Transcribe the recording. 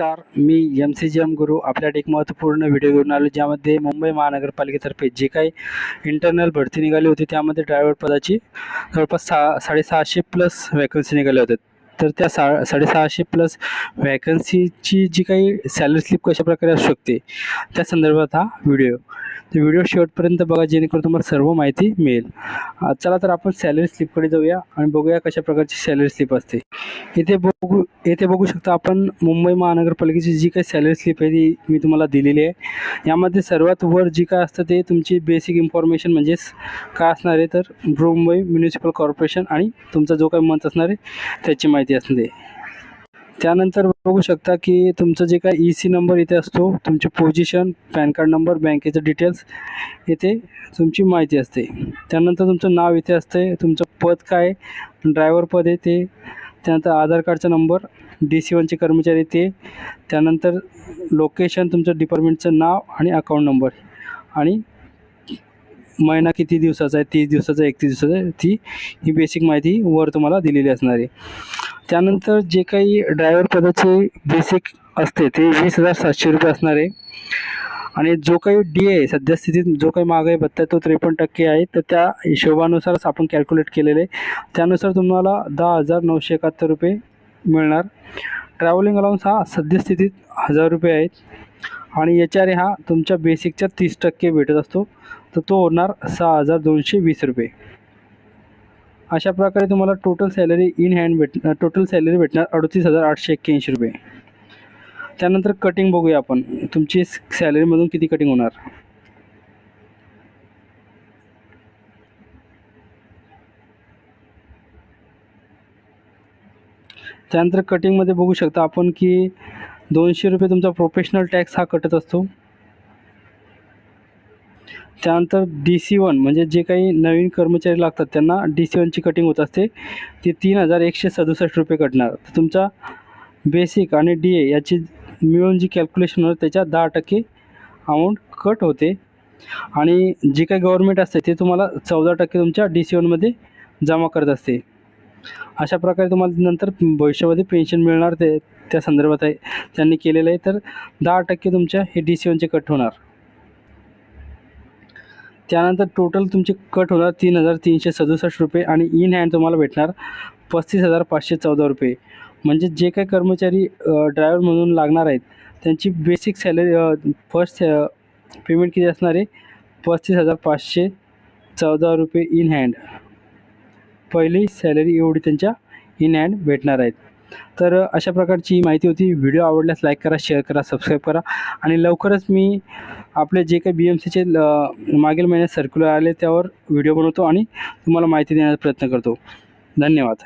नमस्कार मी M C G M Guru. आपल्यासाठी एक महत्त्वपूर्ण व्हिडिओ घेऊन आलो ज्यामध्ये मुंबई महानगरपालिकेतर्फे जे काही इंटरनल भरती निघाली होती त्यामध्ये ड्रायव्हर पदाची जवळपास सहा साडेसहाशे प्लस वॅकन्सी निघाल्या होत्या तर त्या सा साडेसहाशे प्लस वॅकन्सीची जी काही सॅलरी स्लिप कशा प्रकारे असू शकते त्या संदर्भात हा व्हिडिओ तर व्हिडिओ शेवटपर्यंत बघा जेणेकरून तुम्हाला सर्व माहिती मिळेल. चला तर आपण सॅलरी स्लिपकडे जाऊया आणि बघूया कशा प्रकारची सॅलरी स्लिप असते. इथे बघू येथे बघू शकता आपण मुंबई महानगरपालिकेची जी काही सॅलरी स्लिप आहे ती मी तुम्हाला दिलेली आहे. यामध्ये सर्वात वर जी काय असतं ते तुमची बेसिक इन्फॉर्मेशन म्हणजेच काय असणार आहे तर मुंबई म्युनिसिपल कॉर्पोरेशन आणि तुमचा जो काही मंथ असणार आहे त्याची माहिती असते. त्यानंतर बघू शकता की तुमचं जे काय ई सी नंबर इथे असतो तुमची पोझिशन पॅन कार्ड नंबर बँकेचं डिटेल्स इथे तुमची माहिती असते. त्यानंतर तुमचं नाव इथे असते तुमचं पद काय ड्रायव्हर पद आहे ते त्यानंतर आधार कार्डचा नंबर डी सी वनचे कर्मचारी ते त्यानंतर लोकेशन तुमचं डिपार्टमेंटचं नाव आणि अकाउंट नंबर आणि महिना किती दिवसाचा आहे तीस दिवसाचा एकतीस दिवसाचा आहे ती ही बेसिक माहिती वर तुम्हाला दिलेली असणार आहे. त्यानंतर जे काही ड्रायव्हर पदाचे बेसिक असते ते वीस हजार सातशे रुपये असणार आहे. आणि जो काही डी आहे सद्यस्थितीत जो काही महागाई भत्ता आहे तो त्रेपन्न टक्के आहे. तर त्या हिशोबानुसारच आपण कॅल्क्युलेट केलेले आहे. त्यानुसार तुम्हाला दहा हजार नऊशे एकाहत्तर रुपये मिळणार. ट्रॅव्हलिंग अलाउन्स हा सद्यस्थितीत हजार रुपये आहेत. आणि एच आर ए हा तुमच्या बेसिकच्या तीस टक्के भेटत असतो. तर तो होणार सहा हजार दोनशे वीस रुपये. अशा प्रकारे तुम्हाला टोटल सॅलरी इन हँड भेट टोटल सॅलरी भेटणार अडतीस हजार आठशे एक्क्याऐंशी रुपये. त्यानंतर कटिंग बघूया आपण. तुमची सॅलरीमधून किती कटिंग होणार? त्यानंतर कटिंगमध्ये बघू शकता आपण की दोनशे रुपये तुमचा प्रोफेशनल टॅक्स हा कटत असतो. त्यानंतर डी सी वन म्हणजे जे काही नवीन कर्मचारी लागतात त्यांना डी सी वनची कटिंग होत असते. ती तीन हजार एकशे सदुसष्ट रुपये कटणार. तर तुमचा बेसिक आणि डी ए याची मिळून जी कॅल्क्युलेशन होतं त्याच्या दहा टक्के अमाऊंट कट होते. आणि जे काही गव्हर्मेंट असते ते तुम्हाला चौदा टक्के तुमच्या डी सी वनमध्ये जमा करत असते. अशा प्रकारे तुम्हाला नंतर भविष्यामध्ये पेन्शन मिळणार ते त्या संदर्भात आहे. त्यांनी केलेलं आहे तर दहा टक्के तुमच्या हे डी सी वनचे कट होणार. त्यानंतर टोटल तुमचे कट होणार तीन हजार तीनशे सदुसष्ट रुपये आणि इन हँड तुम्हाला भेटणार पस्तीस हजार पाचशे चौदा रुपये. म्हणजे जे काही कर्मचारी ड्रायव्हर म्हणून लागणार आहेत त्यांची बेसिक सॅलरी फर्स्ट पेमेंट किती असणार आहे? पस्तीस हजार पाचशे चौदा रुपये इन हँड पहिली सॅलरी एवढी त्यांच्या इन हँड भेटणार आहेत. तर अशा प्रकारची माहिती होती. व्हिडिओ आवडल्यास लाईक करा शेअर करा सबस्क्राईब करा. आणि लवकरच मी आपले जे काही बी एम सीचे मागील महिन्यात सर्क्युलर आले त्यावर व्हिडिओ बनवतो आणि तुम्हाला माहिती देण्याचा प्रयत्न करतो. धन्यवाद.